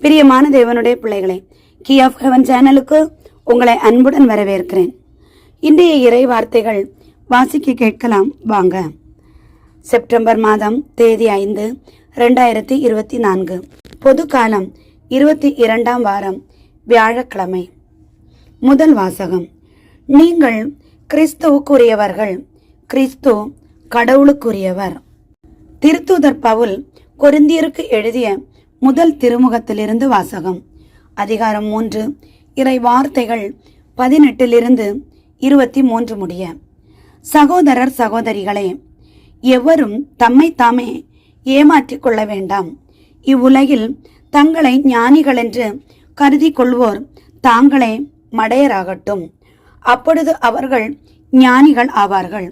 பிரியமான தேவனுடைய பிள்ளைகளே கீ ஆஃப் ஹெவன் சேனலுக்கு உங்களை அன்புடன் வரவேற்கிறேன். இன்றைய இறை வார்த்தைகள் வாசிக்க கேட்கலாம். வாங்க. செப்டம்பர் மாதம் தேதி ஐந்து ரெண்டாயிரத்தி இருபத்தி நான்கு. பொது காலம் இருபத்தி இரண்டாம் வாரம் வியாழக்கிழமை. முதல் வாசகம். நீங்கள் கிறிஸ்துவுக்குரியவர்கள் கிறிஸ்து கடவுளுக்குரியவர். திருத்தூதர் பவுல் கொருந்தியருக்கு எழுதிய முதல் திருமுகத்திலிருந்து வாசகம். அதிகாரம் மூன்று. இறை வார்த்தைகள் பதினெட்டிலிருந்து இருபத்தி மூன்று முடிய. சகோதரர் சகோதரிகளே எவரும் தம்மை தாமே ஏமாற்றிக் கொள்ள வேண்டாம். இவ்வுலகில் தங்களை ஞானிகள் என்று கருதி கொள்வோர் தாங்களே மடையராகட்டும். அப்பொழுது அவர்கள் ஞானிகள் ஆவார்கள்.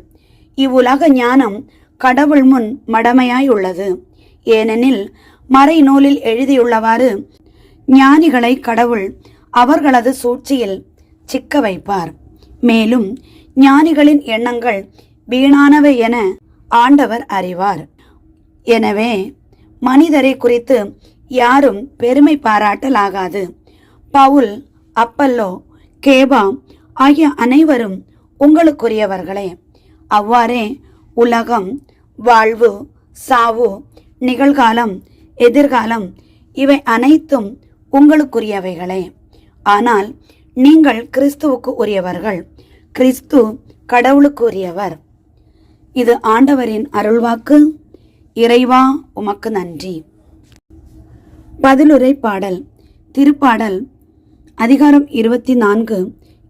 இவ்வுலக ஞானம் கடவுள் முன் மடமையாய் உள்ளது ஏனெனில் மறை நூலில் எழுதியுள்ளவாறு ஞானிகளை கடவுள் அவர்களது சூழ்ச்சியில் சிக்க வைப்பார். மேலும் ஞானிகளின் எண்ணங்கள் வீணானவை என ஆண்டவர் அறிவார். எனவே மனிதரை குறித்து யாரும் பெருமை பாராட்டலாகாது. பவுல் அப்பல்லோ கேபா ஆகிய அனைவரும் உங்களுக்குரியவர்களே. அவ்வாறே உலகம் வாழ்வு சாவு நிகழ்காலம் எதிர்காலம். இவை அனைத்தும் உங்களுக்குரியவைகளே. ஆனால் நீங்கள் கிறிஸ்துவுக்கு உரியவர்கள். கிறிஸ்து கடவுளுக்கு உரியவர். இது ஆண்டவரின் அருள்வாக்கு. இறைவா உமக்கு நன்றி. பதிலுரை பாடல் திருப்பாடல் அதிகாரம் இருபத்தி நான்கு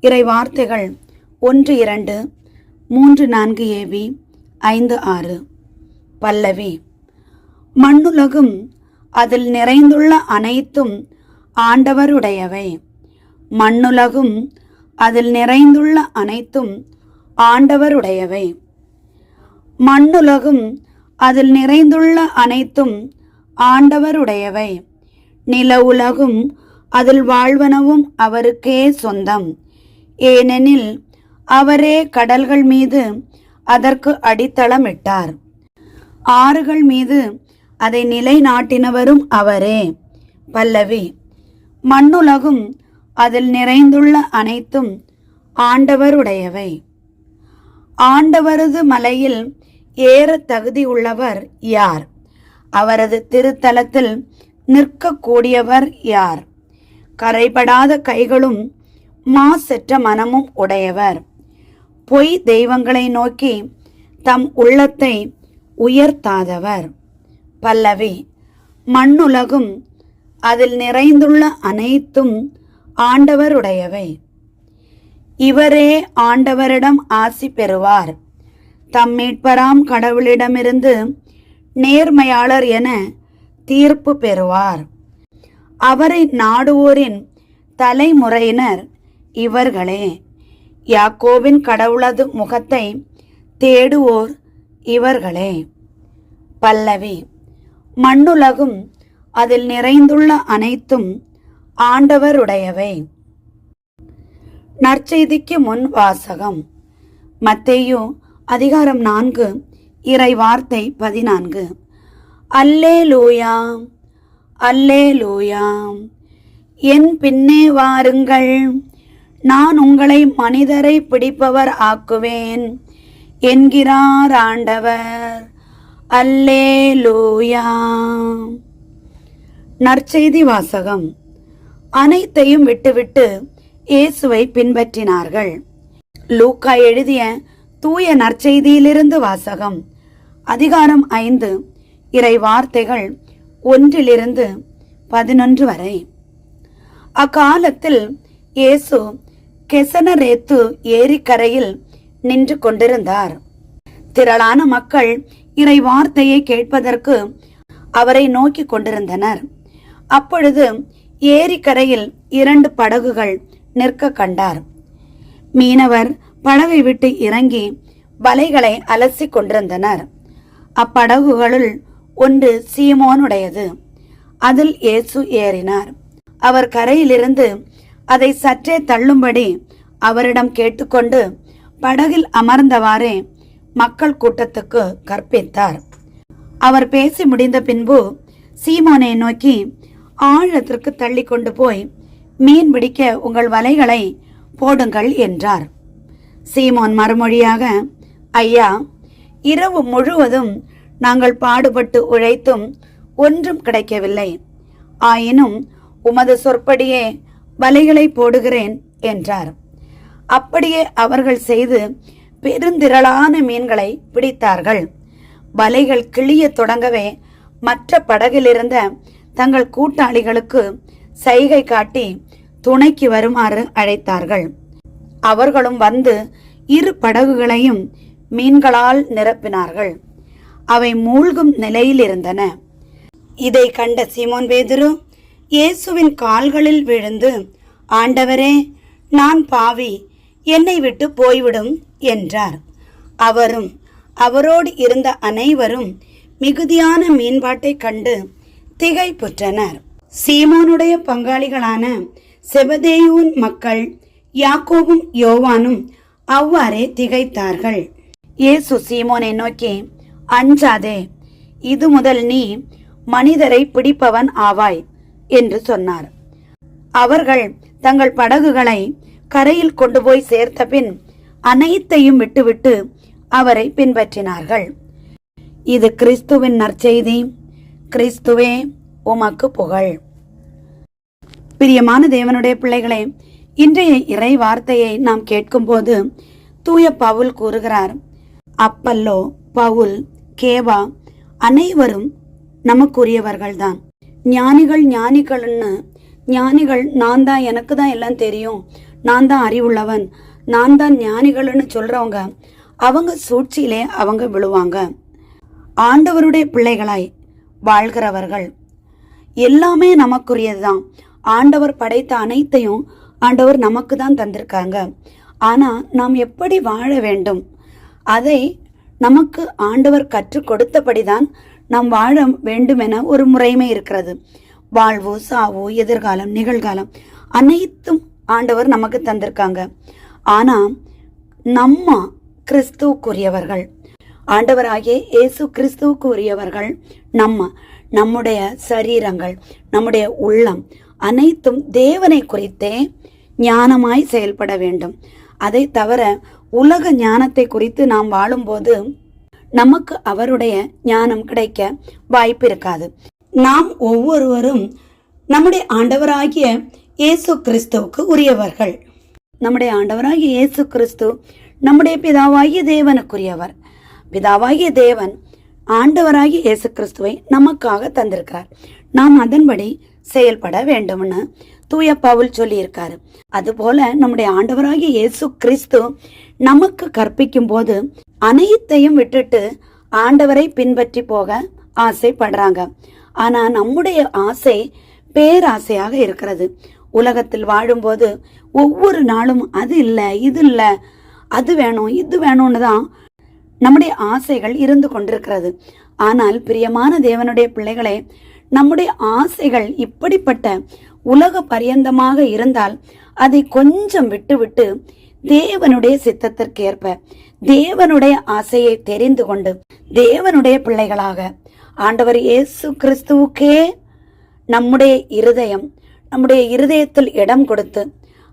இறை வார்த்தைகள் ஒன்று இரண்டு மூன்று நான்கு ஏவி ஐந்து ஆறு. பல்லவி மண்ணுலகும் அதில் நிறைந்துள்ள அனைத்தும் ஆண்டவருடையவை. மண்ணுலகும் அதில் நிறைந்துள்ள அனைத்தும் ஆண்டவருடையவை. மண்ணுலகும் அதில் நிறைந்துள்ள அனைத்தும் ஆண்டவருடையவை. நில உலகும் அதில் வாழ்வனவும் அவருக்கே சொந்தம். ஏனெனில் அவரே கடல்கள் மீது அதற்கு அடித்தளமிட்டார். ஆறுகள் மீது அதை நிலைநாட்டினவரும் அவரே. பல்லவி மண்ணுலகும் அதில் நிறைந்துள்ள அனைத்தும் ஆண்டவருடையவை. ஆண்டவரது மலையில் ஏற தகுதியுள்ளவர் யார்? அவரது திருத்தலத்தில் நிற்கக்கூடியவர் யார்? கரைபடாத கைகளும் மாசற்ற மனமும் உடையவர். பொய் தெய்வங்களை நோக்கி தம் உள்ளத்தை உயர்த்தாதவர். பல்லவி மண்ணுலகும் அதில் நிறைந்துள்ள அனைத்தும் ஆண்டவருடையவை. இவரே ஆண்டவரிடம் ஆசி பெறுவார். தம் மீட்பராம் கடவுளிடமிருந்து நேர்மையாளர் என தீர்ப்பு பெறுவார். அவரை நாடுவோரின் தலைமுறையினர் இவர்களே. யாக்கோவின் கடவுளது முகத்தை தேடுவோர் இவர்களே. பல்லவி மண்ணுலகும் அதில் நிறைந்துள்ள அனைத்தும் ஆண்டவருடையவை. நற்செய்திக்கு முன் வாசகம். மத்தேயு அதிகாரம் நான்கு இறை வார்த்தை பதினான்கு. அல்லே லூயா அல்லே லூயா என் பின்னே வாருங்கள். நான் உங்களை மனிதரை பிடிப்பவர் ஆக்குவேன் என்கிறார் ஆண்டவர். அல்லே லூயா நற்செய்தி வாசகம். அனைத்தையும் விட்டுவிட்டு இயேசுவை பின்பற்றினார்கள். லூக்கா எழுதிய தூய நற்செய்தியிலிருந்து வாசகம். அதிகாரம் ஐந்து இறை வார்த்தைகள் ஒன்றிலிருந்து பதினொன்று வரை. அக்காலத்தில் இயேசு கெசனரேத்து ஏரிக்கரையில் நின்று கொண்டிருந்தார். திரளான மக்கள் இறை வார்த்தையை கேட்பதற்கு அவரை நோக்கி கொண்டிருந்தனர். அப்பொழுது ஏரிக்கரையில் இரண்டு படகுகள் நிற்க கண்டார். மீனவர் படகை விட்டு இறங்கி வலைகளை அலசி கொண்டிருந்தனர். அப்படகுகளுள் ஒன்று சீமோனுடையது. அதில் இயேசு ஏறினார். அவர் கரையிலிருந்து அதை சற்றே தள்ளும்படி அவரிடம் கேட்டுக்கொண்டு படகில் அமர்ந்தவாறே மக்கள் கூட்டத்துக்கு கற்பித்தார். அவர் பேசி முடிந்த பின்பு சீமோனை நோக்கி ஆழத்திற்கு தள்ளி கொண்டு போய் மீன் பிடிக்க உங்கள் வலைகளை போடுங்கள் என்றார். சீமோன் மறுமொழியாக ஐயா இரவு முழுவதும் நாங்கள் பாடுபட்டு உழைத்தும் ஒன்றும் கிடைக்கவில்லை. ஆயினும் உமது சொற்படியே வலைகளை போடுகிறேன் என்றார். அப்படியே அவர்கள் செய்து பெருந்திரளான மீன்களை பிடித்தார்கள். வலைகள் கிளிய தொடங்கவே மற்ற படகிலிருந்த தங்கள் கூட்டாளிகளுக்கு சைகை காட்டி துணைக்கு வருமாறு அழைத்தார்கள். அவர்களும் வந்து இரு படகுகளையும் மீன்களால் நிரப்பினார்கள். அவை மூழ்கும் நிலையில் இருந்தன இதை கண்ட சீமோன் பேதுரு இயேசுவின் கால்களில் விழுந்து ஆண்டவரே நான் பாவி என்னை விட்டு போய்விடும் என்றார். அவரும் அவரோடு இருந்த அனைவரும் மிகுதியான மீன்பாட்டைக் கண்டு திகைப்புற்றனர். சீமோனுடைய பங்காளிகளான செபதேயூன் மக்கள் யாக்கோவும் யோவானும் அவ்வாறே திகைத்தார்கள். இயேசு சீமோனை நோக்கி அஞ்சாதே இது முதல் நீ மனிதரை பிடிப்பவன் ஆவாய் என்று சொன்னார். அவர்கள் தங்கள் படகுகளை கரையில் கொண்டு போய் சேர்த்த பின் அனைத்தையும் விட்டுவிட்டு அவரை பின்பற்றினார்கள். இது கிறிஸ்துவின் நற்செய்தி. கிறிஸ்துவே உமக்கு புகழ். பிரியமான தேவனுடைய பிள்ளைகளே இன்றைய இறை வார்த்தையை நாம் கேட்கும்போது தூய பவுல் கூறுகிறார் அப்பல்லோ பவுல் கேவா அனைவரும் நமக்குரியவர்கள்தான். ஞானிகள் ஞானிகள்னு ஞானிகள் நான் தான் எனக்கு தான் எல்லாம் தெரியும். நான் தான் அறிவுள்ளவன். நான் தான் ஞானிகள்னு சொல்றவங்க அவங்க சூழ்ச்சியிலே அவங்க விழுவாங்க. ஆண்டவருடைய பிள்ளைகளாய் வாழ்கிறவர்கள். எல்லாமே நமக்குரியதுதான். ஆண்டவர் படைத்த அனைத்தையும் ஆண்டவர் நமக்கு தான் தந்திருக்காங்க. ஆனால் நாம் எப்படி வாழ வேண்டும்? அதை நமக்கு ஆண்டவர் கற்றுக் கொடுத்தபடிதான் நாம் வாழ வேண்டும் என ஒரு முறைமை இருக்கிறது. வாழ்வு சாவு எதிர்காலம் நிகழ்காலம் அனைத்தும் ஆண்டவர் நமக்கு தந்திருக்காங்க. ஆனா நம்ம கிறிஸ்துவுக்குரியவர்கள் ஆண்டவராகிய இயேசு கிறிஸ்துவுக்குரியவர்கள் நம்ம நம்முடைய சரீரங்கள் நம்முடைய உள்ளம் அனைத்தும் தேவனை குறித்தே ஞானமாய் செயல்பட வேண்டும். அதை தவிர உலக ஞானத்தை குறித்து நாம் வாழும்போது நமக்கு அவருடைய ஞானம் கிடைக்க வாய்ப்பு இருக்காது நாம் ஒவ்வொருவரும் நம்முடைய ஆண்டவராகிய இயேசு கிறிஸ்துவுக்கு உரியவர்கள். நம்முடைய ஆண்டவராகிய இயேசு கிறிஸ்து நம்முடைய பிதாவாகிய தேவனுக்குரியவர். பிதாவாகிய தேவன் ஆண்டவராகிய இயேசு கிறிஸ்துவை நமக்காக தந்திருக்கிறார். நாம் அதன்படி செயல்பட வேண்டும்னு தூய பவுல் சொல்லியிருக்காரு. அதுபோல நம்முடைய ஆண்டவராகிய இயேசு கிறிஸ்து நமக்கு கற்பிக்கும் போது அனைத்தையும் விட்டுட்டு ஆண்டவரை பின்பற்றி போக ஆசைப்படுறாங்க. ஆனா நம்முடைய ஆசை பேராசையாக இருக்கிறது. உலகத்தில் வாழும்போது ஒவ்வொரு நாளும் அது இல்லை இது இல்லை அது வேணும் இது வேணும்னு தான் நம்முடைய ஆசைகள் இருந்து கொண்டிருக்கிறது. ஆனால் பிரியமான தேவனுடைய பிள்ளைகளே நம்முடைய ஆசைகள் இப்படிப்பட்ட உலக பரியந்தமாக இருந்தால் அதை கொஞ்சம் விட்டுவிட்டு தேவனுடைய சித்தத்திற்கேற்ப தேவனுடைய ஆசையை தெரிந்து கொண்டு தேவனுடைய பிள்ளைகளாக ஆண்டவர் இயேசு கிறிஸ்துவுக்கே நம்முடைய இருதயம் நம்முடைய இருதயத்தில் இடம் கொடுத்து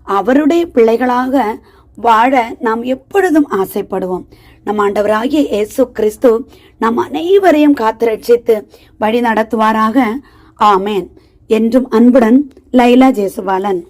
அவருடைய பிள்ளைகளாக வாழ நாம் எப்பொழுதும் ஆசைப்படுவோம். நம் ஆண்டவராகிய இயேசு கிறிஸ்து நம் அனைவரையும் காத்து ரட்சித்து வழி நடத்துவாராக ஆமேன். என்றும் அன்புடன் லைலா ஜேசுபாலன்.